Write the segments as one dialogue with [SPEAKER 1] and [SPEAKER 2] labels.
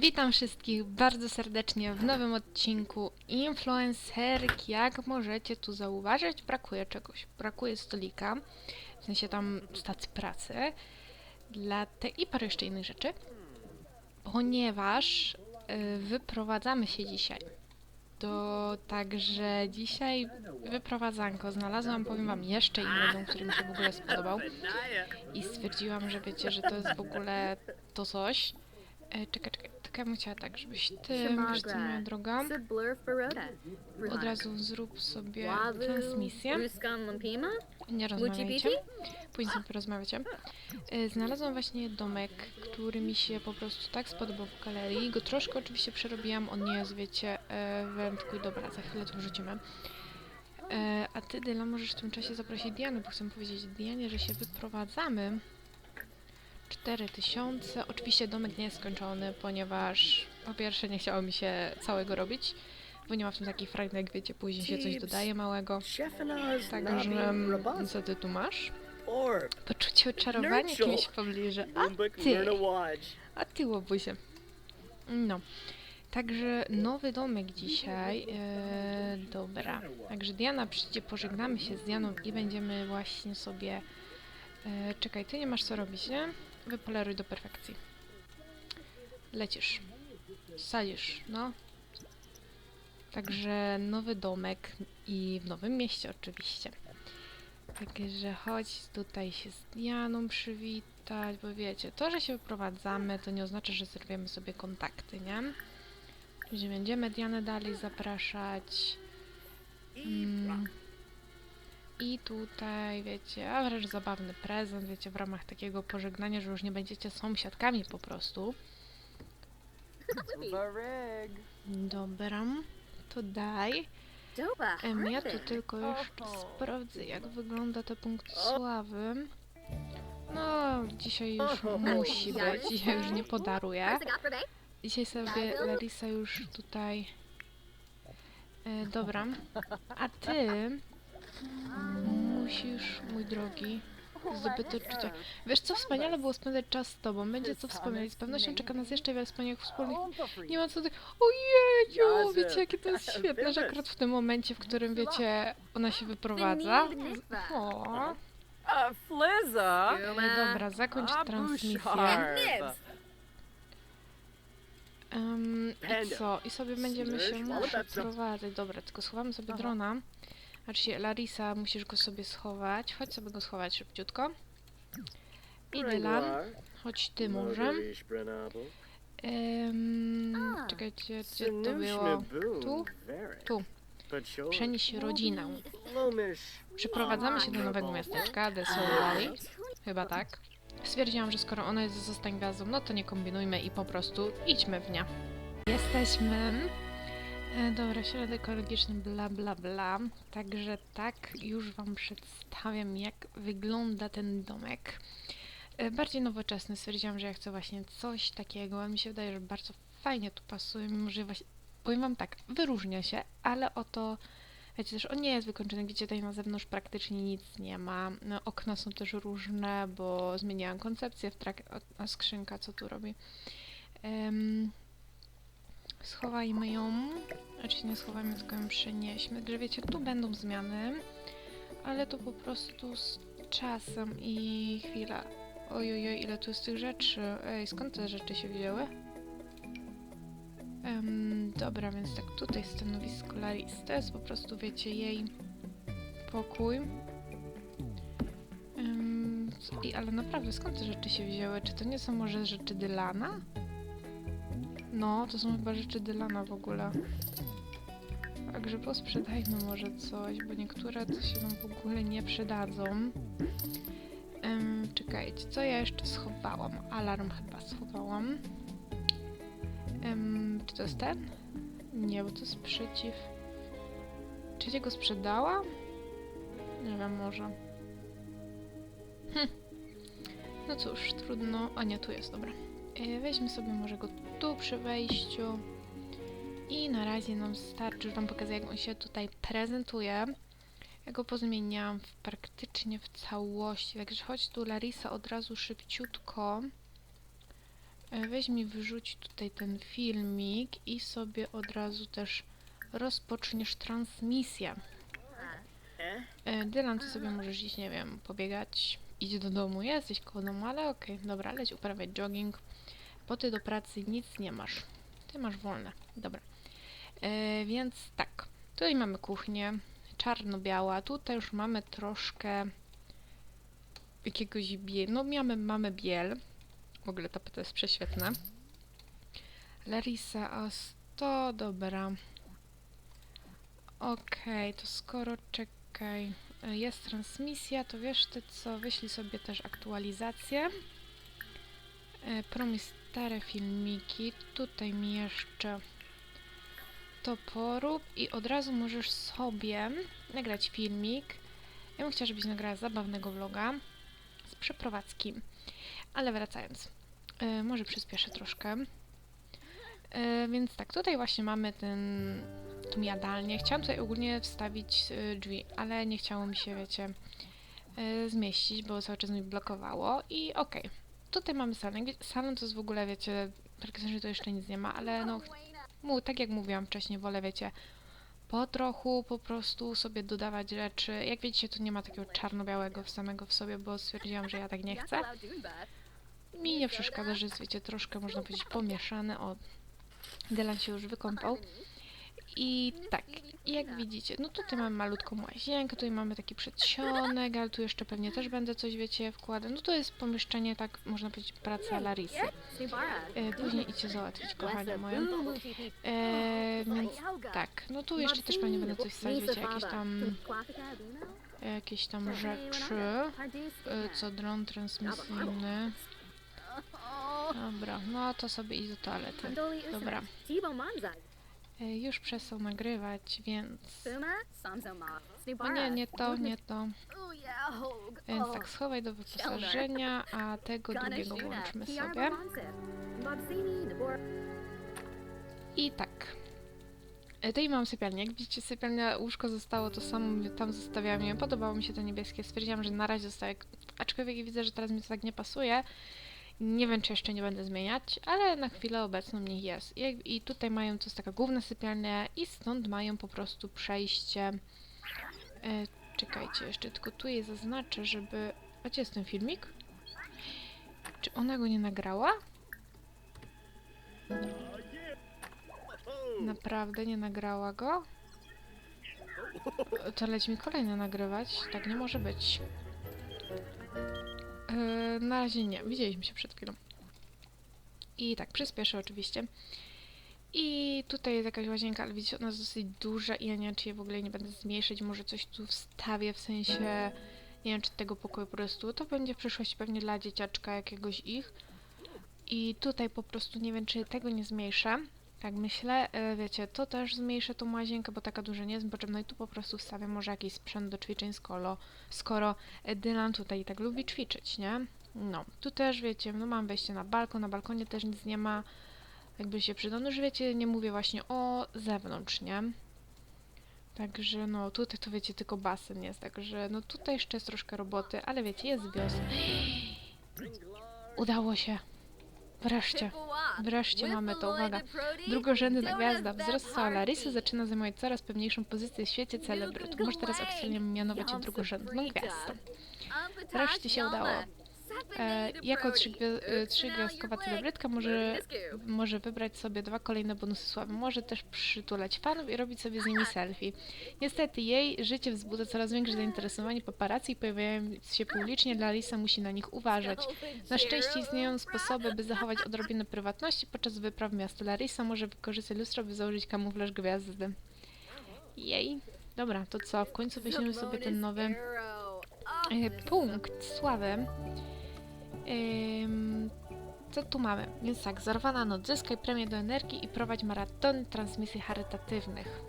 [SPEAKER 1] Witam wszystkich bardzo serdecznie w nowym odcinku Influencerki. Jak możecie tu zauważyć, brakuje czegoś. Brakuje stolika, w sensie tam stacji pracy dla te i parę jeszcze innych rzeczy, ponieważ y, wyprowadzamy się dzisiaj. To także dzisiaj wyprowadzanko znalazłam, powiem wam, jeszcze inny dom, który mi się w ogóle spodobał i stwierdziłam, że wiecie, że to jest w ogóle to coś. E, czekaj, czekaj, bym chciała tak, żebyś ty, wiesz co, moja droga, od razu zrób sobie transmisję, nie rozmawiajcie, później sobie porozmawiacie. E, Znalazłam właśnie domek, który mi się po prostu tak spodobał w galerii, go troszkę oczywiście przerobiłam, on nie jest, wiecie, e, wędku i dobra, za chwilę to wrzucimy. E, A ty, Dyla, możesz w tym czasie zaprosić Dianę, bo chcę powiedzieć Dianie, że się wyprowadzamy. 4000. Oczywiście domek nie jest skończony, ponieważ po pierwsze nie chciało mi się całego robić, bo nie ma w tym takich frajdy, jak wiecie, później się coś dodaje małego. Także mm, co ty tu masz? Poczucie oczarowania kimś w pobliżu. A ty, a ty łobuzie. No. Także nowy domek dzisiaj. E, dobra. Także Diana przyjdzie, pożegnamy się z Dianą i będziemy właśnie sobie. E, czekaj, ty nie masz co robić, nie? Wypoleruj do perfekcji. Lecisz. Sadzisz, no. Także nowy domek i w nowym mieście oczywiście. Także chodź tutaj się z Dianą przywitać, bo wiecie, to, że się wyprowadzamy, to nie oznacza, że zerwiemy sobie kontakty, nie? Że będziemy Dianę dalej zapraszać. Mm. I tutaj, wiecie, a wręcz zabawny prezent, wiecie, w ramach takiego pożegnania, że już nie będziecie sąsiadkami po prostu. Dobra, to daj.
[SPEAKER 2] Doba.
[SPEAKER 1] Em, ja tu tylko jeszcze sprawdzę, jak wygląda ten punkt sławy. No, dzisiaj już musi być, dzisiaj już nie podaruję. Dzisiaj sobie Larisa już tutaj... E, dobra, a ty musisz, mój drogi, zdobyte odczucia. Wiesz co, wspaniale było spędzać czas z tobą, będzie co wspomnieć, z pewnością czeka nas jeszcze wiele wspaniałych wspólnych nie ma co ty. Ojeju, wiecie jakie to jest świetne, że akurat w tym momencie, w którym wiecie, ona się wyprowadza. O,
[SPEAKER 3] Flizza?
[SPEAKER 1] e, dobra, zakończ transmisję. Em, I co? I sobie będziemy się muszę prowadzać. Dobra, tylko schowamy sobie drona. Znaczy, Larisa, musisz go sobie schować. Chodź sobie go schować szybciutko. I Dylan, chodź ty może.
[SPEAKER 2] A.
[SPEAKER 1] czekajcie, gdzie to było? Tu? Tu. Przenieś rodzinę. Przeprowadzamy się do nowego miasteczka, The Soul Valley. Chyba tak. Stwierdziłam, że skoro ona jest zostań gwiazdą, no to nie kombinujmy i po prostu idźmy w nie. Jesteśmy. E, dobra, środek ekologiczny, bla bla bla. Także tak już Wam przedstawiam, jak wygląda ten domek. E, bardziej nowoczesny. Stwierdziłam, że ja chcę właśnie coś takiego. Mi się wydaje, że bardzo fajnie tu pasuje, mimo że właśnie, powiem Wam tak, wyróżnia się, ale oto Wiecie, też on nie jest wykończony, gdzie tutaj na zewnątrz praktycznie nic nie ma. No, okna są też różne, bo zmieniałam koncepcję w trakcie... A skrzynka, co tu robi? Em, schowajmy ją. Znaczy nie schowajmy, tylko ją przenieśmy. Także wiecie, tu będą zmiany, ale to po prostu z czasem i chwila. Ojojoj, ile tu jest tych rzeczy. Ej, skąd te rzeczy się wzięły? Em, dobra, więc tak, tutaj stanowisko Laris. To jest po prostu, wiecie, jej pokój. Co- I, ale naprawdę, skąd te rzeczy się wzięły? Czy to nie są może rzeczy Dylana? No, to są chyba rzeczy Dylana w ogóle. Także posprzedajmy może coś, bo niektóre to się nam w ogóle nie przydadzą. Em, czekajcie, co ja jeszcze schowałam? Alarm chyba schowałam. Em, czy to jest ten? Nie, bo to jest przeciw. Go sprzedała? Nie wiem, może. Hm. No cóż, trudno. A nie, tu jest, dobra. E, weźmy sobie może go tu przy wejściu. I na razie nam starczy, że wam pokażę, jak on się tutaj prezentuje. Ja go pozmieniałam w, praktycznie w całości. Także chodź tu, Larisa, od razu szybciutko. E, Weź mi wyrzuć tutaj ten filmik i sobie od razu też rozpoczniesz transmisję. E, Dylan, ty sobie możesz iść, nie wiem, pobiegać, idź do domu, jesteś koło domu, ale okej, dobra, leć uprawiać jogging, bo do pracy nic nie masz. Ty masz wolne, dobra. E, więc tak, tutaj mamy kuchnię, czarno-biała, tutaj już mamy troszkę jakiegoś biel, no mamy, mamy biel, w ogóle to jest prześwietne. Larisa, a to dobra. Okej, to skoro czekaj, y, jest transmisja, to wiesz ty co, wyślij sobie też aktualizację. E, Promi stare filmiki, tutaj mi jeszcze to porób i od razu możesz sobie nagrać filmik. Ja bym chciała, żebyś nagrała zabawnego vloga z przeprowadzki. Ale wracając, e, może przyspieszę troszkę. E, więc tak, tutaj właśnie mamy ten, tą jadalnię. Chciałam tutaj ogólnie wstawić e, drzwi, ale nie chciało mi się, wiecie, e, zmieścić, bo cały czas mi blokowało i okej. Tutaj mamy salon. Salon to jest w ogóle, wiecie, praktycznie to jeszcze nic nie ma, ale no, mu, tak jak mówiłam wcześniej, wolę, wiecie, po trochu po prostu sobie dodawać rzeczy. Jak widzicie, tu nie ma takiego czarno-białego samego w sobie, bo stwierdziłam, że ja tak nie chcę. Mi nie przeszkadza, że jest, wiecie, troszkę, można powiedzieć, pomieszane. O, Dylan się już wykąpał. I tak, jak widzicie, no tutaj mamy malutką łazienkę, tutaj mamy taki przedsionek, ale tu jeszcze pewnie też będę coś, wiecie, wkładać. No to jest pomieszczenie, tak można powiedzieć, praca Larisy. E, później idźcie załatwić, kochania moje. E, więc tak, no tu jeszcze też pewnie będę coś wstawić, wiecie, jakieś tam, jakieś tam rzeczy. E, co dron transmisyjny. Dobra, no to sobie idź do toalety. Dobra. E, już przestał nagrywać, więc... O nie, nie to, nie to. Więc tak, schowaj do wyposażenia, a tego drugiego włączmy sobie. I tak. E, Tutaj mam sypialnię. Jak widzicie, sypialnia, łóżko zostało to samo, tam zostawiałam je. Podobało mi się to niebieskie. Stwierdziłam, że na razie zostaje. Aczkolwiek widzę, że teraz mi to tak nie pasuje. Nie wiem, czy jeszcze nie będę zmieniać, ale na chwilę obecną niech jest. I, I tutaj mają, to jest taka główna sypialnia i stąd mają po prostu przejście. E, czekajcie, jeszcze tylko tu jej zaznaczę, żeby... A gdzie jest ten filmik? Czy ona go nie nagrała? Naprawdę nie nagrała go? To leci mi kolejne nagrywać. Tak nie może być. Yy, na razie nie. Widzieliśmy się przed chwilą. I tak, przyspieszę oczywiście. I tutaj jest jakaś łazienka, ale widzicie, ona jest dosyć duża i ja nie wiem, czy je w ogóle nie będę zmniejszyć. Może coś tu wstawię, w sensie... Nie wiem, czy tego pokoju po prostu. To będzie w przyszłości pewnie dla dzieciaczka jakiegoś ich. I tutaj po prostu nie wiem, czy tego nie zmniejszę. Tak myślę, e, wiecie, to też zmniejszę tą łazienkę, bo taka duża nie jest potrzebna i tu po prostu wstawię może jakiś sprzęt do ćwiczeń, skoro, skoro Dylan tutaj tak lubi ćwiczyć, nie? No, tu też wiecie, no mam wejście na balkon, na balkonie też nic nie ma, jakby się przydał, no już wiecie, nie mówię właśnie o zewnątrz, nie? Także no, tutaj to wiecie, tylko basen jest, także no tutaj jeszcze jest troszkę roboty, ale wiecie, jest wiosna. Udało się. Wreszcie. Wreszcie mamy to, uwaga. Drugorzędna gwiazda. Wzrost cała Larysy zaczyna zajmować coraz pewniejszą pozycję w świecie celebrytów. Może teraz oficjalnie mianować ją drugorzędną gwiazdą. Wreszcie się udało. E, jako trzygwie- e, trzygwiazdkowa celebrytka może, może wybrać sobie dwa kolejne bonusy sławy. Może też przytulać fanów i robić sobie z nimi selfie. Niestety jej życie wzbudza coraz większe zainteresowanie paparazzi i pojawiając się publicznie, Larisa musi na nich uważać. Na szczęście istnieją sposoby, by zachować odrobinę prywatności podczas wypraw w miasto. Larisa może wykorzystać lustro, by założyć kamuflaż gwiazdy. Jej. Dobra, to co? W końcu weźmiemy sobie ten nowy e, punkt sławy. Co tu mamy? Więc tak, zarwana noc, zyskaj premię do energii i prowadź maraton transmisji charytatywnych.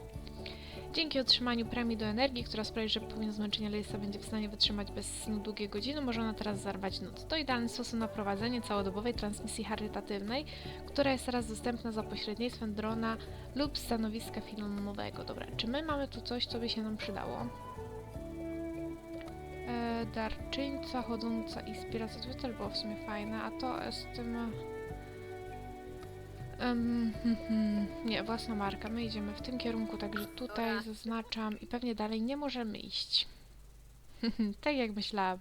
[SPEAKER 1] Dzięki otrzymaniu premii do energii, która sprawi, że pomimo zmęczenia Lisa będzie w stanie wytrzymać bez snu długie godziny, może ona teraz zarwać noc. To idealny sposób na prowadzenie całodobowej transmisji charytatywnej, która jest teraz dostępna za pośrednictwem drona lub stanowiska filmowego. Dobra, czy my mamy tu coś, co by się nam przydało? E, darczyńca, chodząca inspiracja, to też było w sumie fajne, a to z tym... Hmm, hmm, nie, własna marka. My idziemy w tym kierunku, także tutaj zaznaczam i pewnie dalej nie możemy iść. tak jak myślałam.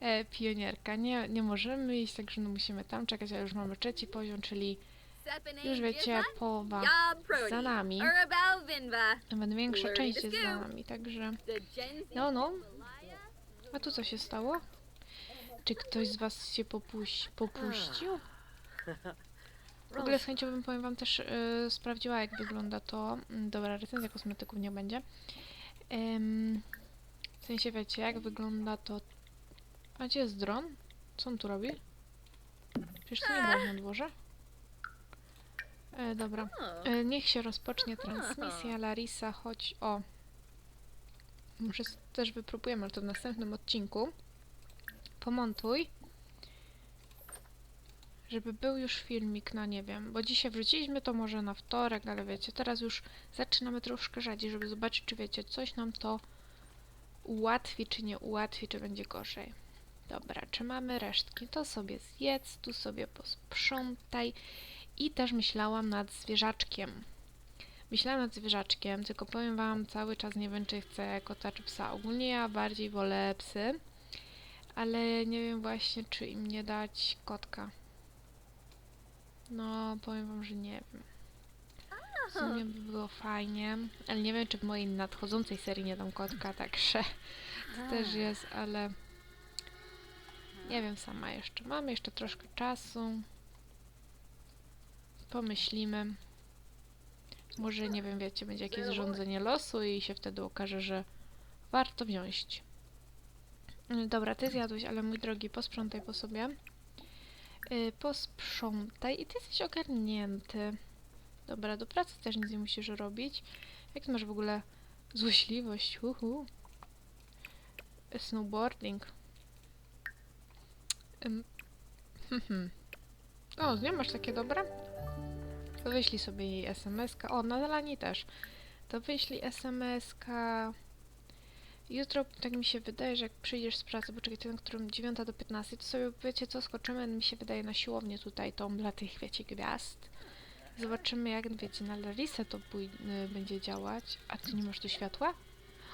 [SPEAKER 1] E, pionierka, nie, nie możemy iść, także no musimy tam czekać, a już mamy trzeci poziom, czyli już wiecie, połowa za nami. Nawet większa część jest za nami, także... No, no. A tu co się stało? Czy ktoś z was się popuś popuścił? W ogóle z chęcią bym, powiem wam, też y, sprawdziła, jak wygląda to. Mm, Dobra, recenzja kosmetyków nie będzie. Ym, w sensie, wiecie, jak wygląda to... A gdzie jest dron? Co on tu robi? Przecież to nie było na dworze. E, dobra. E, niech się rozpocznie transmisja. Larisa, chodź. O. Może też wypróbujemy, to w następnym odcinku. Pomontuj. Żeby był już filmik na nie wiem, bo dzisiaj wrzuciliśmy to może na wtorek, ale wiecie, teraz już zaczynamy troszkę rzadziej, żeby zobaczyć, czy wiecie, coś nam to ułatwi, czy nie ułatwi, czy będzie gorzej. Dobra, czy mamy resztki? To sobie zjedz, tu sobie posprzątaj. I też myślałam nad zwierzaczkiem. Myślałam nad zwierzaczkiem, tylko powiem wam, cały czas nie wiem, czy chcę kota czy psa. Ogólnie ja bardziej wolę psy, ale nie wiem właśnie, czy im nie dać kotka. No, powiem wam, że nie wiem. W sumie by było fajnie, ale nie wiem, czy w mojej nadchodzącej serii nie dam kotka, także to też jest, ale nie wiem sama jeszcze. Mamy jeszcze troszkę czasu. Pomyślimy. Może, nie wiem, wiecie, będzie jakieś zrządzenie losu i się wtedy okaże, że warto wziąć. Y, Dobra, ty zjadłeś, ale mój drogi, posprzątaj po sobie. Y, posprzątaj i ty jesteś ogarnięty. Dobra, do pracy też nic nie musisz robić. Jak ty masz w ogóle złośliwość? Uhu. Snowboarding. Ym, hmm, hmm. O, nie masz takie dobre? To wyślij sobie jej SMS-ka. O, na Lani też. To wyślij SMS-ka. Jutro, tak mi się wydaje, że jak przyjdziesz z pracy, bo czekajcie, na którym 9 do 15, to sobie wiecie co, skoczymy, mi się wydaje, na siłownię tutaj, tą dla tych, wiecie, gwiazd. Zobaczymy, jak, wiecie, na Larisę to y, będzie działać. A ty nie masz tu światła?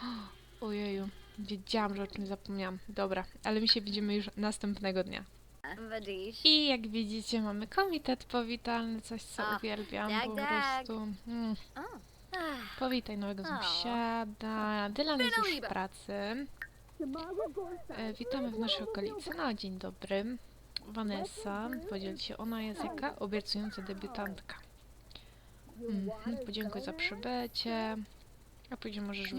[SPEAKER 1] Ojeju, wiedziałam, że o tym zapomniałam. Dobra, ale mi się widzimy już następnego dnia. I jak widzicie, mamy komitet powitalny, coś co
[SPEAKER 2] O,
[SPEAKER 1] uwielbiam
[SPEAKER 2] tak,
[SPEAKER 1] po
[SPEAKER 2] tak.
[SPEAKER 1] prostu. Mm. Powitaj nowego sąsiada. Dylan jest już w pracy. E, witamy w naszej okolicy. No, dzień dobry. Vanessa, podziel się, ona jest jaka? Obiecująca debiutantka. Mhm, podziękuj za przybycie. A później możesz.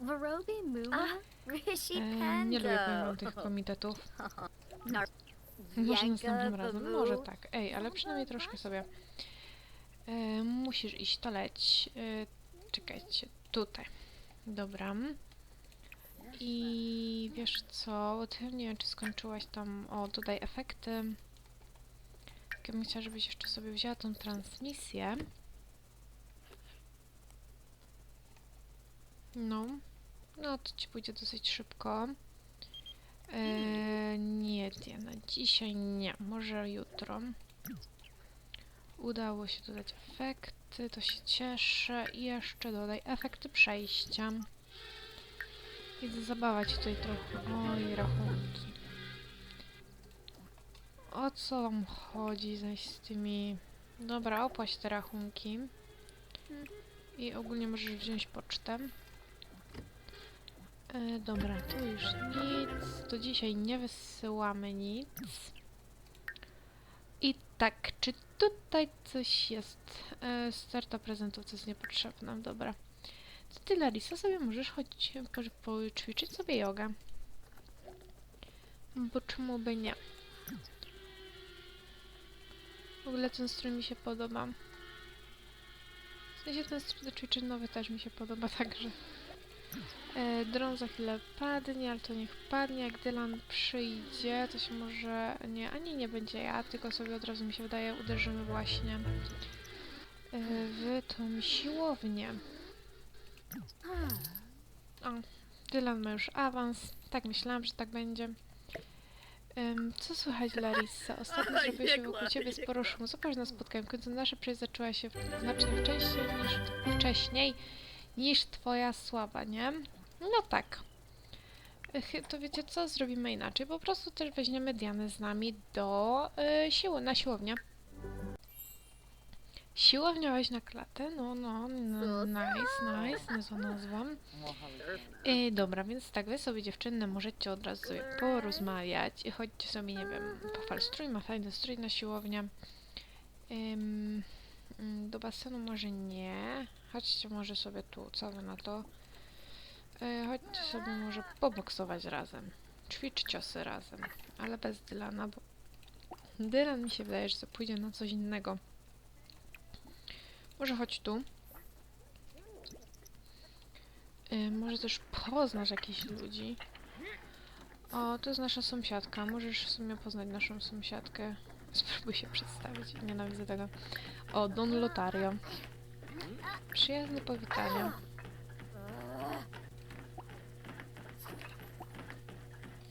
[SPEAKER 2] Varobi Muma, Rishi
[SPEAKER 1] E,
[SPEAKER 2] Pando.
[SPEAKER 1] nie lubię tych komitetów.
[SPEAKER 2] Nar-
[SPEAKER 1] Może następnym razem, może tak. Ej, ale przynajmniej troszkę sobie. E, musisz iść, to leć. E, czekajcie, tutaj. Dobra. I wiesz co, ty nie wiem, czy skończyłaś tam, o, dodaj efekty. Ja bym chciała, żebyś jeszcze sobie wzięła tą transmisję. No. No, to ci pójdzie dosyć szybko. Eee, nie, nie, na dzisiaj nie, może jutro. Udało się dodać efekty, to się cieszę. I jeszcze dodaj efekty przejścia. I zabawa ci tutaj trochę. Oj, rachunki. O co wam chodzi zaś z tymi... Dobra, opłać te rachunki. I ogólnie możesz wziąć pocztę. E, dobra, tu już nic. To dzisiaj nie wysyłamy nic. I tak, czy tutaj coś jest? E, starta prezentów, co jest niepotrzebne. Dobra. To ty, Larisa, sobie możesz chodzić, po, poćwiczyć sobie jogę. Bo czemu by nie? W ogóle ten strój mi się podoba. W sensie ten strój do ćwiczeń nowy też mi się podoba, także... E, dron za chwilę padnie, ale to niech padnie. Jak Dylan przyjdzie, to się może... Nie, ani nie będzie ja, tylko sobie od razu mi się wydaje uderzymy właśnie e, w tą siłownię. O, Dylan ma już awans. Tak myślałam, że tak będzie. Co słychać, Larissa? Ostatnio zrobiło się wokół ciebie sporo szumu. Zobacz na spotkaniu. W końcu nasza przyjaźń zaczęła się znacznie wcześniej niż, wcześniej niż twoja sława, nie? No tak. To wiecie co? Zrobimy inaczej. Po prostu też weźmiemy Dianę z nami do y, siły, na siłownię. Siłownia weź na klatę? No, no, no nice, nice, niezła nazwa. E, dobra, więc tak, wy sobie dziewczyny możecie od razu porozmawiać i chodźcie sobie, nie wiem, pochwal strój, ma fajny strój na siłownię. Ym, do basenu może nie. Chodźcie może sobie tu, co wy na to? E, chodźcie sobie może poboksować razem. Ćwicz ciosy razem, ale bez Dylana, bo Dylan mi się wydaje, że pójdzie na coś innego. Może chodź tu. Y, może też poznasz jakichś ludzi. O, to jest nasza sąsiadka. Możesz w sumie poznać naszą sąsiadkę. Spróbuj się przedstawić. Nienawidzę tego. O, Don Lotario. Przyjazne powitanie.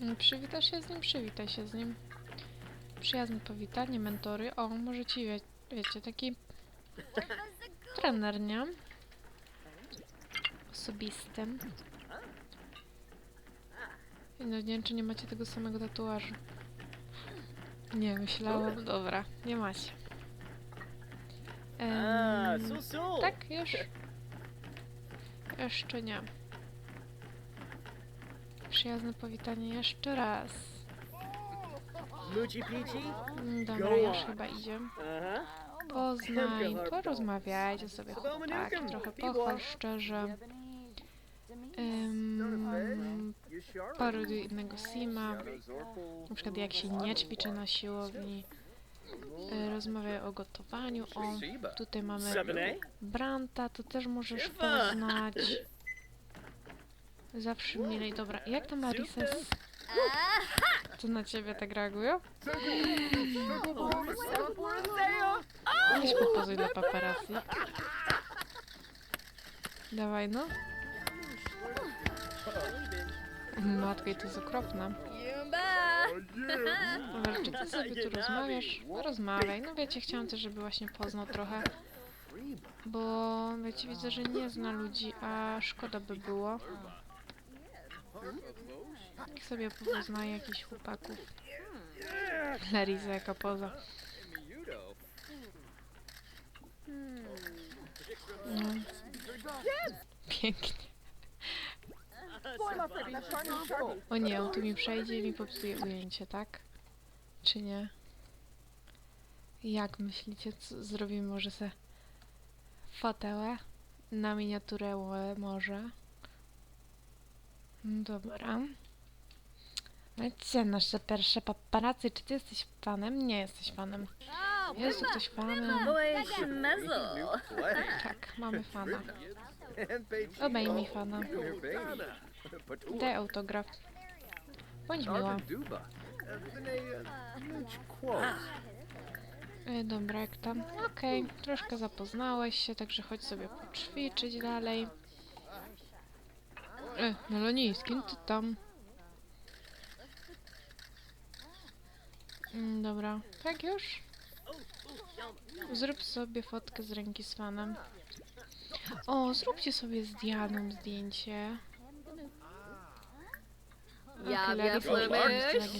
[SPEAKER 1] Mm, Przywitasz się z nim? Przywitaj się z nim. Przyjazne powitanie, mentory. O, może ci wie, wiecie, taki trener, nie? Osobistym. No nie wiem, czy nie macie tego samego tatuażu. Nie, myślałam. Dobra, nie macie.
[SPEAKER 4] Ah,
[SPEAKER 1] Em,
[SPEAKER 4] so so.
[SPEAKER 1] tak, już. Jeszcze nie. Przyjazne powitanie jeszcze raz.
[SPEAKER 4] Peachy?
[SPEAKER 1] Mm, Dobra, już chyba idzie.
[SPEAKER 4] Uh-huh.
[SPEAKER 1] Poznaj, porozmawiajcie sobie chłopaki, trochę pochwal szczerze. Paruj innego Sima, na przykład jak się nie ćwiczy na siłowni. Y, Rozmawiaj o gotowaniu. O, tutaj mamy
[SPEAKER 4] 7A?
[SPEAKER 1] Branta, to też możesz poznać. Zawsze milej. Dobra, jak tam Marisa? Co na ciebie tak reagują? Weź popozuj dla paparazzi. Dawaj no. Matko, i to jest okropne. Dobra, czy ty sobie tu rozmawiasz? No, Rozmawiaj. No wiecie, chciałam też, żeby właśnie poznał trochę. Bo wiecie, widzę, że nie zna ludzi, a szkoda by było. Jak sobie poznaje jakichś chłopaków. Larisa jaka poza. No. Pięknie. O nie, on tu mi przejdzie i mi popsuje ujęcie, tak? Czy nie? Jak myślicie, co zrobimy może se fotełę na miniaturę może? No Dobra. No i co, nasze pierwsze paparazzi, czy ty jesteś fanem? Nie jesteś fanem. Jest tu ktoś fanem?
[SPEAKER 2] Boy, schmezzle.
[SPEAKER 1] Tak, mamy fana. Obejmij fana. Daj autograf. Bądź miła. E, dobra, jak tam? Okej, troszkę zapoznałeś się, także chodź sobie poćwiczyć dalej. E, Meloniejski, no ty tam. Mm, dobra, tak już? Zrób sobie fotkę z ręki z fanem. O, zróbcie sobie z Dianą zdjęcie.
[SPEAKER 2] Ja,
[SPEAKER 1] Okej, Larry, proszę,
[SPEAKER 2] Flemish.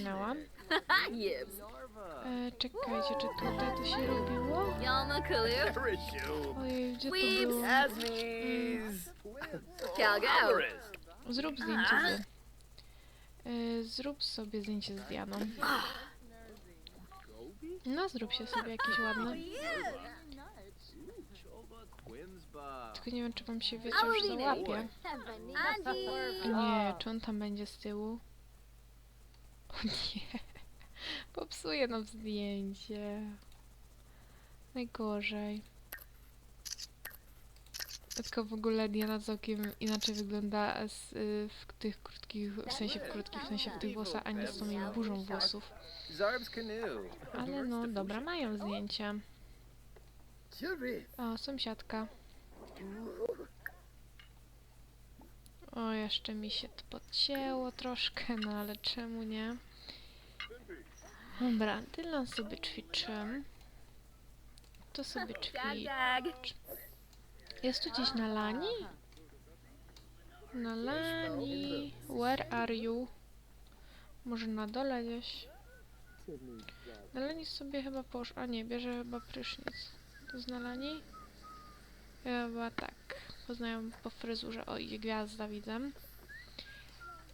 [SPEAKER 1] E, czekajcie, czy tutaj to się robiło?
[SPEAKER 2] Yalma Kulu.
[SPEAKER 4] Parachute.
[SPEAKER 1] Ojej, gdzie to
[SPEAKER 2] Weeps.
[SPEAKER 1] było?
[SPEAKER 4] Asmies.
[SPEAKER 2] Calgo.
[SPEAKER 1] Zrób zdjęcie z... Y, zrób sobie zdjęcie z Dianą. No, zrób się sobie jakieś ładne. Tylko nie wiem, czy wam się wiecie już załapie. Nie, czy on tam będzie z tyłu? O nie. Popsuje nam zdjęcie. Najgorzej. Tylko w ogóle Diana całkiem inaczej wygląda z, y, w tych krótkich, w sensie w krótkich, w sensie w tych włosach, a nie z tą jej burzą włosów.
[SPEAKER 4] Zarb's canoe.
[SPEAKER 1] Ale no, dobra, mają zdjęcie.
[SPEAKER 4] Jerry.
[SPEAKER 1] O, sąsiadka. O, jeszcze mi się to podcięło troszkę, no ale czemu nie? Dobra, Dylan sobie ćwiczy. To sobie
[SPEAKER 2] dag.
[SPEAKER 1] Jest tu gdzieś na lani? Na lani. Where are you? Może na dole gdzieś? Na lani sobie chyba posz... A nie, bierze chyba prysznic. To jest na lani? Chyba tak. Poznają po fryzurze. O, idzie gwiazda, widzę.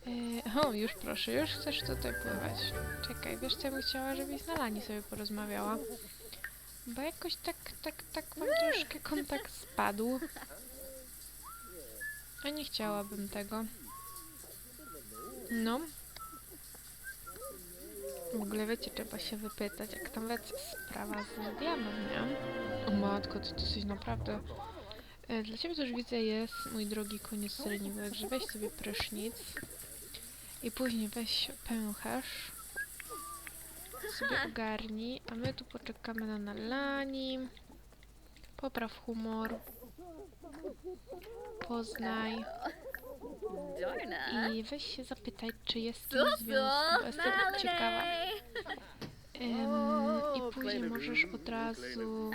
[SPEAKER 1] Yy, o, już proszę, już chcesz tutaj pływać. Czekaj, wiesz co ja bym chciała, żebyś na lani sobie porozmawiała. Bo jakoś tak, tak, tak mam troszkę kontakt spadł. A nie chciałabym tego. No. W ogóle wiecie, trzeba się wypytać, jak tam wiecie, sprawa z Dianą, nie? O matko, to dosyć naprawdę... E, Dla ciebie już widzę jest, mój drogi koniec treningu, także weź sobie prysznic. I później weź pęcherz. Sobie ogarnij, a my tu poczekamy na nalani. Popraw humor. Poznaj. I weź się zapytaj, czy jest w związku, jestem ciekawa. I później możesz od razu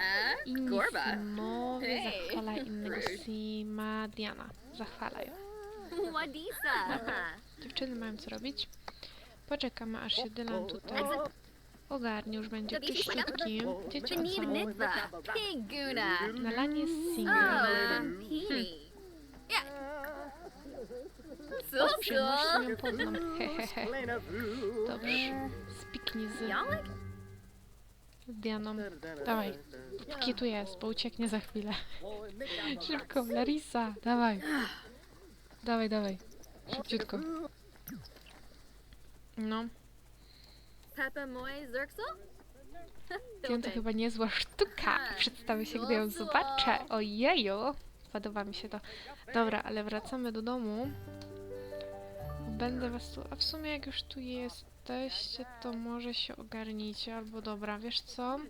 [SPEAKER 1] inni
[SPEAKER 2] Gorba.
[SPEAKER 1] simowie
[SPEAKER 2] Hej.
[SPEAKER 1] zachwalaj innego sima Diana. Zachwalaj.
[SPEAKER 2] Wadisa.
[SPEAKER 1] Dziewczyny mają co robić. Poczekamy, aż się Dylan tutaj ogarnie, już będzie czyściutki. Wiecie o
[SPEAKER 2] Benid
[SPEAKER 1] co?
[SPEAKER 2] Nitva. Piguna.
[SPEAKER 1] Na lanie jest
[SPEAKER 2] Oh,
[SPEAKER 1] single. O, z
[SPEAKER 2] So,
[SPEAKER 1] przyjemnością poznam. Dobrze. Spiknij z
[SPEAKER 2] Yalik?
[SPEAKER 1] Dianą. Dawaj. Póki tu jest, bo ucieknie za chwilę. Szybko, Larisa, dawaj. Dawaj, dawaj. Szybciutko. No,
[SPEAKER 2] Moy Zerxel?
[SPEAKER 1] Dion to chyba niezła sztuka. Przedstawię się, gdy ją zobaczę. Ojeju. Podoba mi się to. Dobra, ale wracamy do domu. Będę was tu... A w sumie jak już tu jesteście, to może się ogarnijcie. Albo dobra, wiesz co?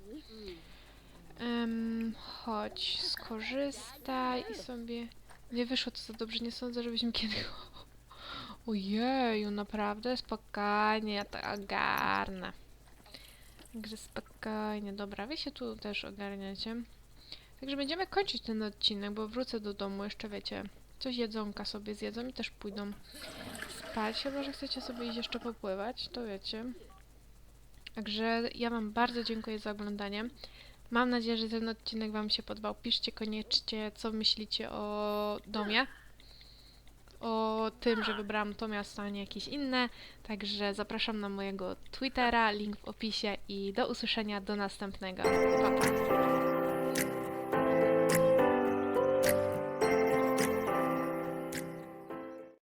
[SPEAKER 1] Em, chodź, skorzystaj i sobie... Nie wyszło to za dobrze, nie sądzę, żebyśmy kiedy... Ojeju, naprawdę? Spokojnie, ja to ogarnę. Także spokojnie, dobra, wy się tu też ogarniacie. Także będziemy kończyć ten odcinek, bo wrócę do domu, jeszcze wiecie, coś jedzonka sobie zjedzą i też pójdą spać, chyba że chcecie sobie iść jeszcze popływać, to wiecie. Także ja wam bardzo dziękuję za oglądanie. Mam nadzieję, że ten odcinek wam się podobał. Piszcie koniecznie, co myślicie o domie. O tym, że wybrałam to miasto, a nie jakieś inne. Także zapraszam na mojego Twittera, link w opisie i do usłyszenia do następnego. Pa, pa.